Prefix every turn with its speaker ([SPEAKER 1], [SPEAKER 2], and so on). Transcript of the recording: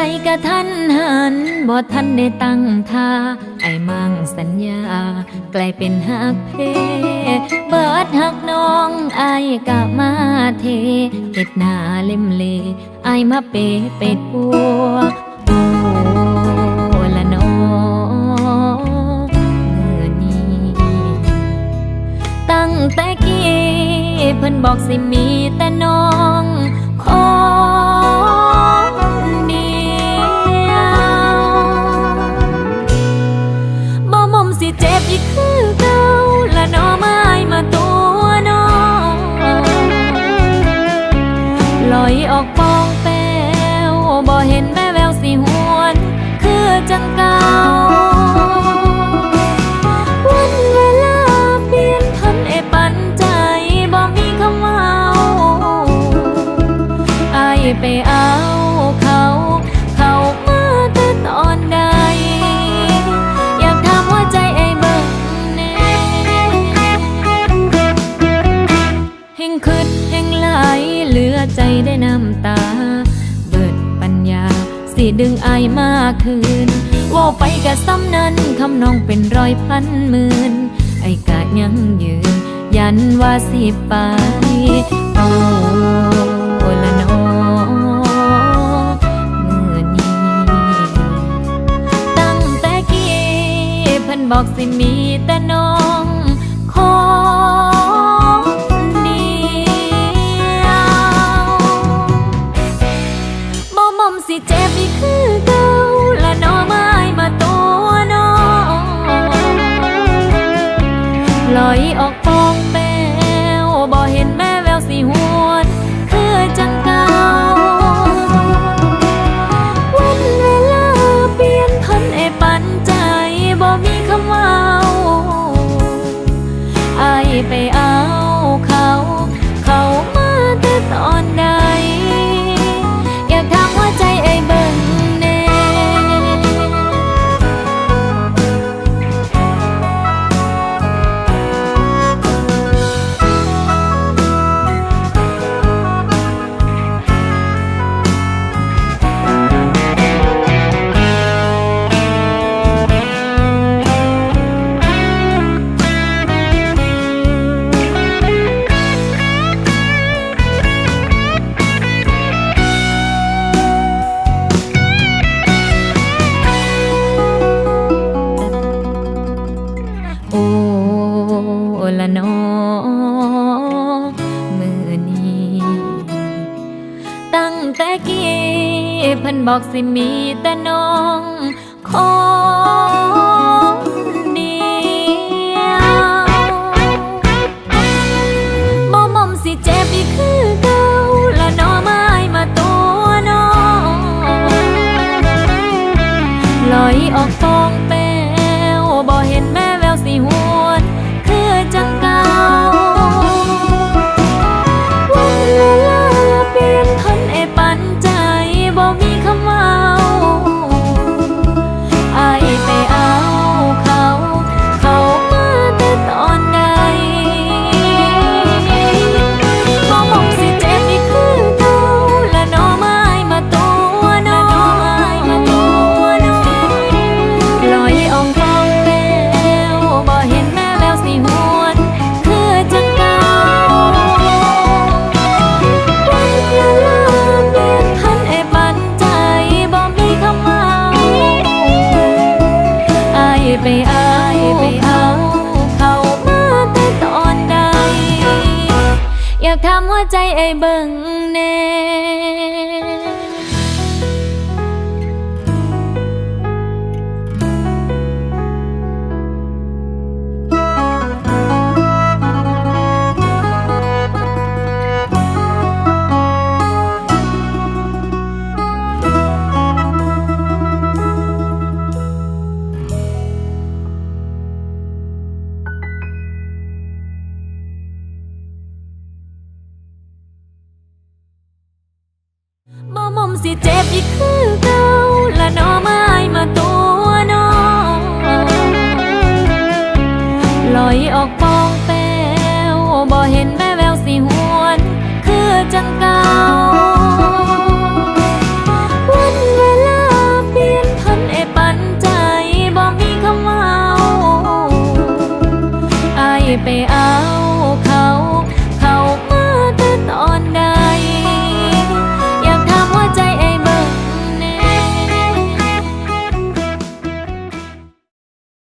[SPEAKER 1] ใจกะทันหันบ่ทันได้ตั้งท่าไอ้มั่งสัญญา กลายเป็นหักเพ เบิดหักน้องไอ้กะมาเทเห็ดหน้าเล่มเลไอ้มาเปไปปัว แห่งไหลเหลือใจได้น้ำตา เบิดปัญญา สิดึงอายมาคืนว่าไปกะซ้ำนั้นคำนองเป็นร้อยพันหมื่นไอ้กะยังยืน ยันว่าสิไปโอ้ละนอมือนี้ตั้งแต่กี้พิ่นบอกสิมีแต่น้อง เมาไอไปเอา พันบอกสิมีแต่น้องขอ ไปเอาไปเอาเข้ามาแต่ตอนใด อยากทำว่าใจไอ้เบิ่งแน่ สิเจ็บอีกคื